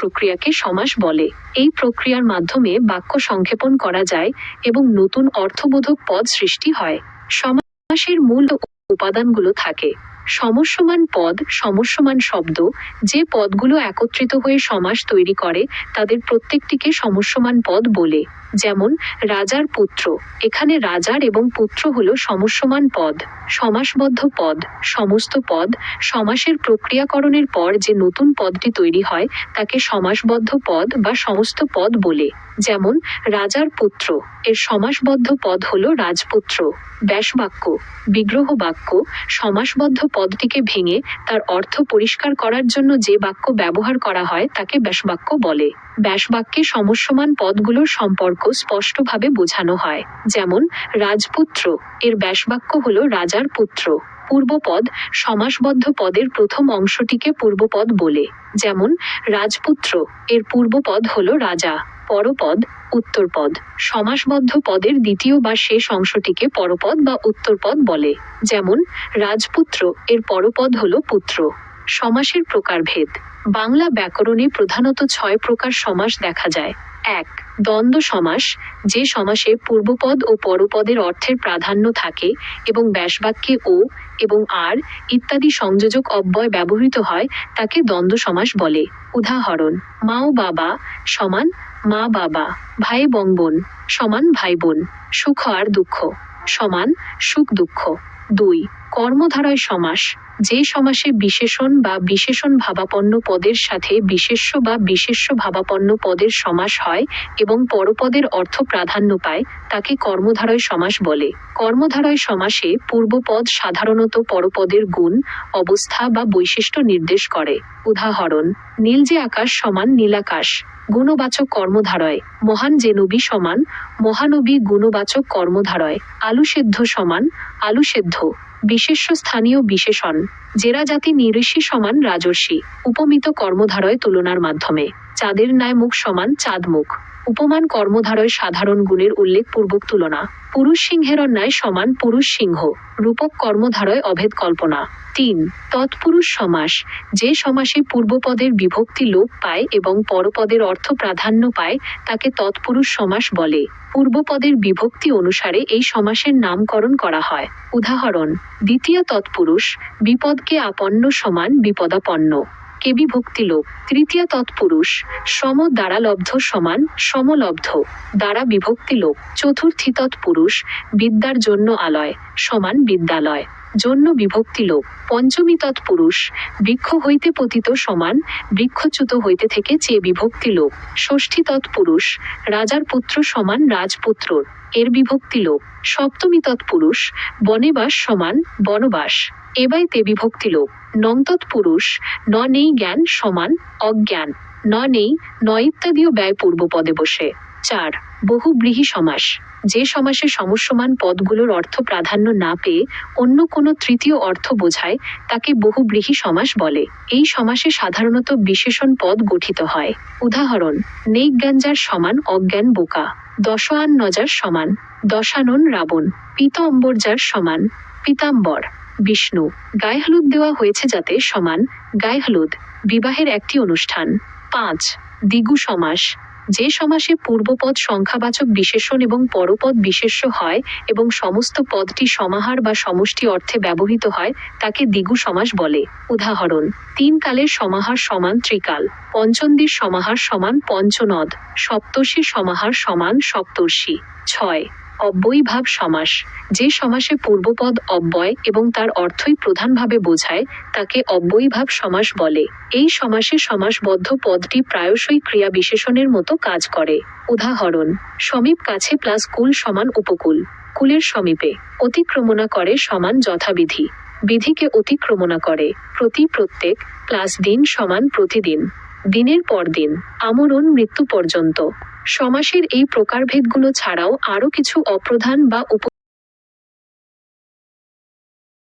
প্রক্রিয়াকে সমাস বলে। এই প্রক্রিয়ার মাধ্যমে বাক্য সংক্ষেপণ করা যায় এবং নতুন অর্থবোধক পদ সৃষ্টি হয়। সমাসের মূল উপাদানগুলো থাকে। সমস্যমান পদ, সমস্যমান শব্দ, যে পদগুলো একত্রিত হয়ে সমাস তৈরি করে, তাদের প্রত্যেকটিকে সমস্যমান পদ বলে। যেমন, রাজার পুত্র। এখানে রাজার এবং পুত্র হল সমস্যমান পদ। সমাসবদ্ধ পদ, সমস্ত পদ, সমাসের প্রক্রিয়াকরণের পর যে নতুন পদটি তৈরি হয়, তাকে সমাসবদ্ধ পদ বা সমস্ত পদ বলে। যেমন, রাজার পুত্র। এর সমাসবদ্ধ পদ হল রাজপুত্র। ব্যাসবাক্য বিগ্রহ বাক্য সমাসবদ্ধ পদটিকে ভেঙে তার অর্থ পরিষ্কার করার জন্য যে বাক্য ব্যবহার করা হয় তাকে ব্যাসবাক্য বলে। ব্যাসবাক্যে সমস্যমান পদগুলোর সম্পর্ক স্পষ্টভাবে বোঝানো হয়। যেমন, রাজপুত্র, এর ব্যাসবাক্য হল রাজার পুত্র। পূর্বপদ, সমাসবদ্ধ পদের প্রথম অংশটিকে পূর্বপদ বলে। যেমন, রাজপুত্র, এর পূর্বপদ হল রাজা। পরপদ, উত্তরপদ। সমাসবদ্ধ পদের দ্বিতীয় বা শেষ অংশটিকে পরপদ বা উত্তরপদ বলে। যেমন, রাজপুত্র, এর পরপদ হলো পুত্র। সমাসের প্রকারভেদ। বাংলা ব্যাকরণে প্রধানত ছয় প্রকার সমাস দেখা যায়। এক, দ্বন্দ্ব সমাস, যে সমাসে পূর্বপদ ও পরপদের অর্থের প্রাধান্য থাকে এবং ব্যাসবাক্যে ও এবং আর ইত্যাদি সংযোজক অব্যয় ব্যবহৃত হয়, তাকে দ্বন্দ্ব সমাস বলে। উদাহরণ মা ও বাবা সমান মা বাবা ভাই বং বোন সমান ভাই বোন সুখ আর দুঃখ, সমান সুখ দুঃখ দুই কর্মধারয় সমাস, যে সমাসে বিশেষণ বা বিশেষণ ভাবাপন্ন পদের সাথে বিশেষ্য বা বিশেষ্য ভাবাপন্ন পদের সমাস হয় এবং পরপদের অর্থ প্রাধান্য পায়, তাকে কর্মধারয় সমাস বলে। কর্মধারয় সমাসে পূর্বপদ সাধারণত পরপদের গুণ, অবস্থা বা বৈশিষ্ট্য নির্দেশ করে। উদাহরণ, নীল যে আকাশ সমান নীলাকাশ, গুণবাচক কর্মধারয়, মহান যে নবী সমান, মহানবী গুণবাচক কর্মধারয় আলু সেদ্ধ সমান আলু সেদ্ধ বিশেষ্য স্থানীয় বিশেষণ জেরা জাতি নিঋষি সমান রাজর্ষি উপমিত কর্মধারয় তুলনার মাধ্যমে। চাঁদের ন্যায় মুখ সমান চাঁদ মুখ উপমান কর্মধারয় সাধারণ গুণের উল্লেখ পূর্বক তুলনা। পুরুষ সিংহের ন্যায় সমান পুরুষ সিংহ। রূপক কর্মধারয় অভেদ কল্পনা। তিন, তৎপুরুষ সমাস। যে সমাসে পূর্বপদের বিভক্তি লোপ পায় এবং পরপদের অর্থ প্রাধান্য পায়, তাকে তৎপুরুষ সমাস বলে। পূর্বপদের বিভক্তি অনুসারে এই সমাসের নামকরণ করা হয়। উদাহরণ, দ্বিতীয় তৎপুরুষ, বিপদকে আপন্ন সমান বিপদাপন্ন। কে বিভক্তি লোপ তৃতীয় তৎপুরুষ, সম দ্বারা লব্ধ সমান, সমলব্ধ, দ্বারা বিভক্তি লোপ চতুর্থী তৎপুরুষ, বিদ্যার জন্য আলয়, সমান বিদ্যালয়, জন্য বিভক্তি লোপ পঞ্চমী তৎপুরুষ, বৃক্ষ হইতে পতিত সমান, বৃক্ষচ্যুত হইতে থেকে চেয়ে বিভক্তি লোপ ষষ্ঠী তৎপুরুষ, রাজার পুত্র সমান রাজপুত্রর, এর বিভক্তি লোপ সপ্তমী তৎপুরুষ, বনেবাস সমান বনবাস। এবাইতে বিভক্তি লোপ নং তৎপুরুষ ন নেই জ্ঞান সমান অজ্ঞান। ন নেই ন ইত্যাদিও ব্যয় পূর্বপদে বসে। চার বহুব্রীহি সমাস। যে সমাসে সমস্যমান পদগুলোর অর্থ প্রাধান্য না পেয়ে অন্য কোনো তৃতীয় অর্থ বোঝায়, তাকে বহুব্রীহি সমাস বলে। এই সমাসে সাধারণত বিশেষণ পদ গঠিত হয়। উদাহরণ, নেইজ্ঞানজার সমান অজ্ঞান বোকা। দশান নজার সমান দশানন রাবণ। পীতম্বরজার সমান পীতাম্বর। বিষ্ণু। গায়ে হলুদ দেওয়া হয়েছে যাতে সমান গায়ে হলুদ। বিবাহের একটি অনুষ্ঠান। পাঁচ দ্বিগু সমাস। যে সমাসে পূর্বপদ সংখ্যাবাচক বিশেষণ এবং পরপদ বিশেষ্য হয় এবং সমস্ত পদটি সমাহার বা সমষ্টি অর্থে ব্যবহৃত হয়, তাকে দ্বিগু সমাস বলে। উদাহরণ, তিন কালের সমাহার সমান ত্রিকাল। পঞ্চন্দির সমাহার সমান পঞ্চনদ। সপ্তর্ষির সমাহার সমান সপ্তর্ষি। ছয় অব্যয়ীভাব সমাস। যে সমাসে পূর্বপদ অব্যয় এবং তার অর্থই প্রধানভাবে বোঝায়, তাকে অব্যয়ীভাব সমাস বলে। এই সমাসে সমাসবদ্ধ পদটি প্রায়শই ক্রিয়া বিশেষণের মতো কাজ করে। উদাহরণ, সমীপ কাছে প্লাস কুল সমান উপকূল। কুলের সমীপে অতিক্রমণা করে সমান যথাবিধি। বিধিকে অতিক্রমণা করে প্রতি প্রত্যেক প্লাস দিন সমান প্রতিদিন। দিনের পর দিন, আমরণ মৃত্যু পর্যন্ত। সমাসের এই প্রকারভেদগুলো ছাড়াও আরও কিছু অপ্রধান বা উপ